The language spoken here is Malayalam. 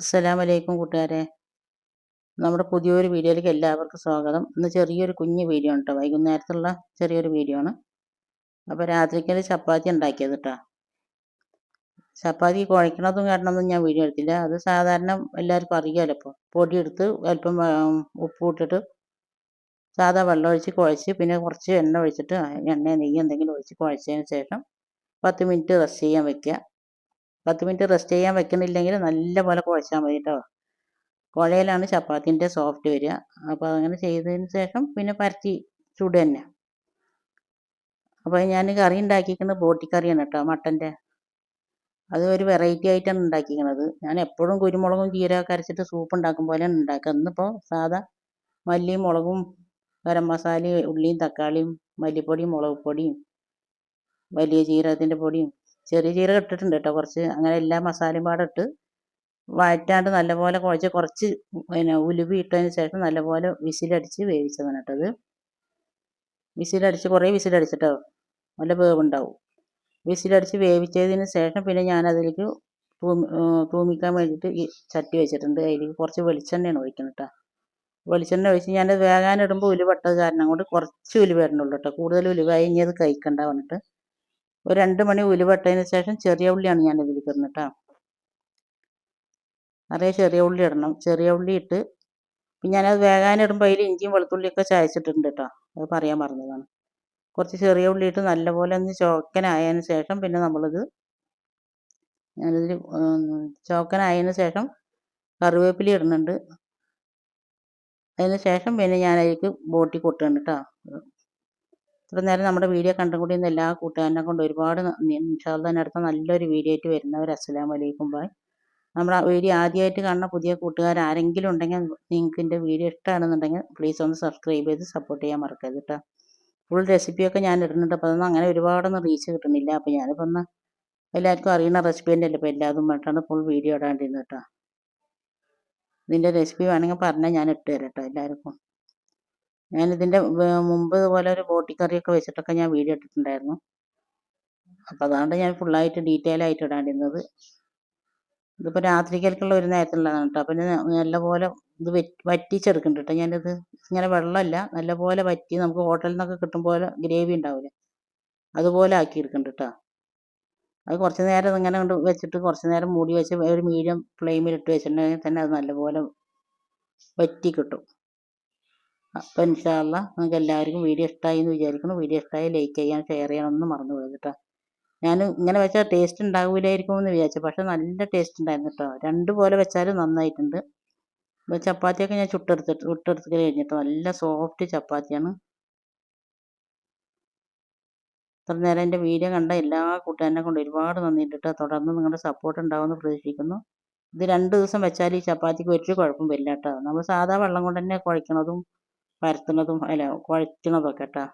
അസ്സലാമു വലൈക്കും കൂട്ടുകാരെ. നമ്മുടെ പുതിയൊരു വീഡിയോയിലേക്ക് എല്ലാവർക്കും സ്വാഗതം. ഇന്ന് ചെറിയൊരു കുഞ്ഞ് വീഡിയോ ആണ് കേട്ടോ വൈകുന്നേരത്തുള്ള ചെറിയൊരു വീഡിയോ ആണ്. അപ്പോൾ രാത്രിക്കൽ ചപ്പാത്തി ഉണ്ടാക്കിയത് കേട്ടോ ചപ്പാത്തി കുഴക്കണതും കാരണമൊന്നും ഞാൻ വീഡിയോ എടുത്തില്ല. അത് സാധാരണ എല്ലാവർക്കും അറിയാമല്ലോ ഇപ്പോൾ പൊടിയെടുത്ത് അല്പം ഉപ്പ് ഇട്ടിട്ട് സാധാ വെള്ളം ഒഴിച്ച് കുഴച്ച് പിന്നെ കുറച്ച് എണ്ണ ഒഴിച്ചിട്ട് എണ്ണ നെയ്യ് എന്തെങ്കിലും ഒഴിച്ച് കുഴച്ചതിന് ശേഷം പത്ത് മിനിറ്റ് റെസ്റ്റ് ചെയ്യാൻ വെക്കുക പത്ത് മിനിറ്റ് റെസ്റ്റ് ചെയ്യാൻ വെക്കുന്നില്ലെങ്കിൽ നല്ല പോലെ കുഴച്ചാൽ മതി കേട്ടോ കുഴയിലാണ് ചപ്പാത്തിന്റെ സോഫ്റ്റ് വരിക. അപ്പോൾ അങ്ങനെ ചെയ്തതിന് ശേഷം പിന്നെ പരത്തി ചൂട് തന്നെ. അപ്പോൾ ഞാൻ കറി ഉണ്ടാക്കിയിരിക്കുന്നത് ബോട്ടിക്കറിയാണ് കേട്ടോ മട്ടന്റെ. അത് ഒരു വെറൈറ്റി ആയിട്ടാണ് ഉണ്ടാക്കിയിരിക്കുന്നത്. ഞാൻ എപ്പോഴും കുരുമുളകും ജീരകമൊക്കെ അരച്ചിട്ട് സൂപ്പ് ഉണ്ടാക്കും പോലെയാണ് ഉണ്ടാക്കുക. ഇന്നിപ്പോൾ സാധാ മല്ലിയും മുളകും ഗരം മസാലയും ഉള്ളിയും തക്കാളിയും മല്ലിപ്പൊടിയും മുളക് പൊടിയും വലിയ ജീരകത്തിന്റെ പൊടിയും ചെറിയ ജീരകം ഇട്ടിട്ടുണ്ട് കേട്ടോ. കുറച്ച് അങ്ങനെ എല്ലാ മസാലയും പാടെ ഇട്ട് വഴറ്റാണ്ട് നല്ലപോലെ കുഴച്ച് കുറച്ച് പിന്നെ ഉലുവി ഇട്ടതിന് ശേഷം നല്ലപോലെ വിസിലടിച്ച് വേവിച്ചതാണ് കേട്ടത് വിസിലടിച്ച് കുറേ വിസിലടിച്ചിട്ടോ. നല്ല വേവുണ്ടാവും. വിസിലടിച്ച് വേവിച്ചതിന് ശേഷം പിന്നെ ഞാനതിലേക്ക് തൂമി തൂമിക്കാൻ വേണ്ടിയിട്ട് ഈ ചട്ടി വെച്ചിട്ടുണ്ട്. അതിലേക്ക് കുറച്ച് വെളിച്ചെണ്ണയാണ് ഒഴിക്കുന്നത് കേട്ടോ. വെളിച്ചെണ്ണ ഒഴിച്ച് ഞാനത് വേകാനിടുമ്പോൾ ഉലുവട്ടത് കാരണം കൊണ്ട് കുറച്ച് ഉലുവ ഇടണുള്ളൂ കേട്ടോ. കൂടുതൽ ഉലുവ ഇനി അത് കഴിക്കണ്ട പറഞ്ഞിട്ട്. ഒരു രണ്ട് മണി ഉലുവട്ടതിന് ശേഷം ചെറിയ ഉള്ളിയാണ് ഞാൻ ഇതിലേക്ക് ഇടുന്നത് കേട്ടോ നിറയെ ചെറിയ ഉള്ളി ഇടണം. ചെറിയ ഉള്ളി ഇട്ട് ഞാനത് വേകാനിടുമ്പോൾ അതിൽ ഇഞ്ചിയും വെളുത്തുള്ളിയൊക്കെ ചായച്ചിട്ടുണ്ട് കേട്ടോ അത് പറയാൻ പറഞ്ഞതാണ് കുറച്ച് ചെറിയ ഉള്ളി ഇട്ട് നല്ലപോലെ ഒന്ന് ചോക്കനായതിന് ശേഷം പിന്നെ നമ്മളിത് ഞാനിതിൽ ചോക്കനായതിന് ശേഷം കറിവേപ്പില ഇടുന്നുണ്ട്. അതിന് ശേഷം പിന്നെ ഞാൻ അതിലേക്ക് ബോട്ടി കൊട്ടുന്നുണ്ട് കേട്ടോ ഇത്ര നേരം നമ്മുടെ വീഡിയോ കണ്ടും കൂടി ഇന്ന് എല്ലാ കൂട്ടുകാരനെ കൊണ്ട് ഒരുപാട് നന്ദി. ഇൻഷാല്ല അടുത്ത നല്ലൊരു വീഡിയോ ആയിട്ട് വരുന്നവർ അസ്സലാമു അലൈക്കും. ബായ് നമ്മുടെ വീഡിയോ ആദ്യമായിട്ട് കാണുന്ന പുതിയ കൂട്ടുകാർ ആരെങ്കിലും ഉണ്ടെങ്കിൽ നിങ്ങൾക്ക് എന്റെ വീഡിയോ ഇഷ്ടമാണെന്നുണ്ടെങ്കിൽ പ്ലീസ് ഒന്ന് സബ്സ്ക്രൈബ് ചെയ്ത് സപ്പോർട്ട് ചെയ്യാൻ മറക്കരുത് കേട്ടോ ഫുൾ റെസിപ്പിയൊക്കെ ഞാൻ ഇടുന്നുണ്ട്. അപ്പോൾ അതൊന്നും അങ്ങനെ ഒരുപാടൊന്നും റീച്ച് കിട്ടുന്നില്ല. അപ്പോൾ ഞാനിപ്പോൾ ഒന്ന് എല്ലാവർക്കും അറിയുന്ന റെസിപ്പി തന്നെ അല്ലേ ഇപ്പോൾ എല്ലാതും പറഞ്ഞിട്ടാണ് ഫുൾ വീഡിയോ ഇടാണ്ടിരുന്നത് കേട്ടോ ഇതിന്റെ റെസിപ്പി വേണമെങ്കിൽ പറഞ്ഞാൽ ഞാൻ ഇട്ട് തരാം കേട്ടോ എല്ലാവർക്കും. ഞാനിതിന്റെ മുമ്പ് ഇതുപോലെ ഒരു ബോട്ടിക്കറിയൊക്കെ വെച്ചിട്ടൊക്കെ ഞാൻ വീഡിയോ ഇട്ടിട്ടുണ്ടായിരുന്നു. അപ്പോൾ അതുകൊണ്ട് ഞാൻ ഫുള്ളായിട്ട് ഡീറ്റെയിൽ ആയിട്ട് ഇടാണ്ടിരുന്നത്. ഇതിപ്പോൾ രാത്രിക്കൽക്കുള്ള ഒരു നേരത്തുള്ളതാണ് കേട്ടോ അപ്പം നല്ലപോലെ ഇത് വറ്റിച്ചെടുക്കുന്നുണ്ട് കേട്ടോ ഞാനിത് ഇങ്ങനെ വെള്ളമല്ല നല്ലപോലെ വറ്റി നമുക്ക് ഹോട്ടലിൽ നിന്നൊക്കെ കിട്ടും പോലെ ഗ്രേവി ഉണ്ടാവില്ലേ അതുപോലെ ആക്കി എടുക്കുന്നുണ്ട് കേട്ടോ അത് കുറച്ച് നേരം ഇങ്ങനെ കൊണ്ട് വെച്ചിട്ട് കുറച്ച് നേരം മൂടി വെച്ച് ഒരു മീഡിയം ഫ്ലെയിമിൽ ഇട്ട് വെച്ചിട്ടുണ്ടെങ്കിൽ തന്നെ അത് നല്ലപോലെ വറ്റി കിട്ടും. അപ്പോൾ ഇൻഷാല്ല നിങ്ങൾക്ക് എല്ലാവർക്കും വീഡിയോ ഇഷ്ടമായി എന്ന് വിചാരിക്കുന്നു. വീഡിയോ ഇഷ്ടമായി ലൈക്ക് ചെയ്യാൻ ഷെയർ ചെയ്യാൻ ഒന്നും മറന്നു പോയത് കേട്ടോ ഞാൻ ഇങ്ങനെ വെച്ചാൽ ടേസ്റ്റ് ഉണ്ടാവില്ലായിരിക്കും എന്ന് വിചാരിച്ചു. പക്ഷെ നല്ല ടേസ്റ്റ് ഉണ്ടായിരുന്നു കേട്ടോ രണ്ട് പോലെ വെച്ചാലും നന്നായിട്ടുണ്ട്. ഇപ്പോൾ ചപ്പാത്തിയൊക്കെ ഞാൻ ചുട്ടെടുത്തിട്ട് ചുട്ടെടുത്ത് കഴിഞ്ഞിട്ട് നല്ല സോഫ്റ്റ് ചപ്പാത്തിയാണ്. ഇത്ര നേരം എന്റെ വീഡിയോ കണ്ട എല്ലാ കൂട്ടുകാരനെ കൊണ്ട് ഒരുപാട് നന്ദിയുണ്ട് കേട്ടോ തുടർന്ന് നിങ്ങളുടെ സപ്പോർട്ട് ഉണ്ടാവുമെന്ന് പ്രതീക്ഷിക്കുന്നു. ഇത് രണ്ട് ദിവസം വെച്ചാൽ ഈ ചപ്പാത്തിക്ക് ഒരു കുഴപ്പം വരില്ല കേട്ടോ നമ്മൾ സാധാ വെള്ളം കൊണ്ട് തന്നെ കുഴക്കണതും പരത്തുന്നതും അല്ല കുഴക്കണതൊക്കെ കേട്ടോ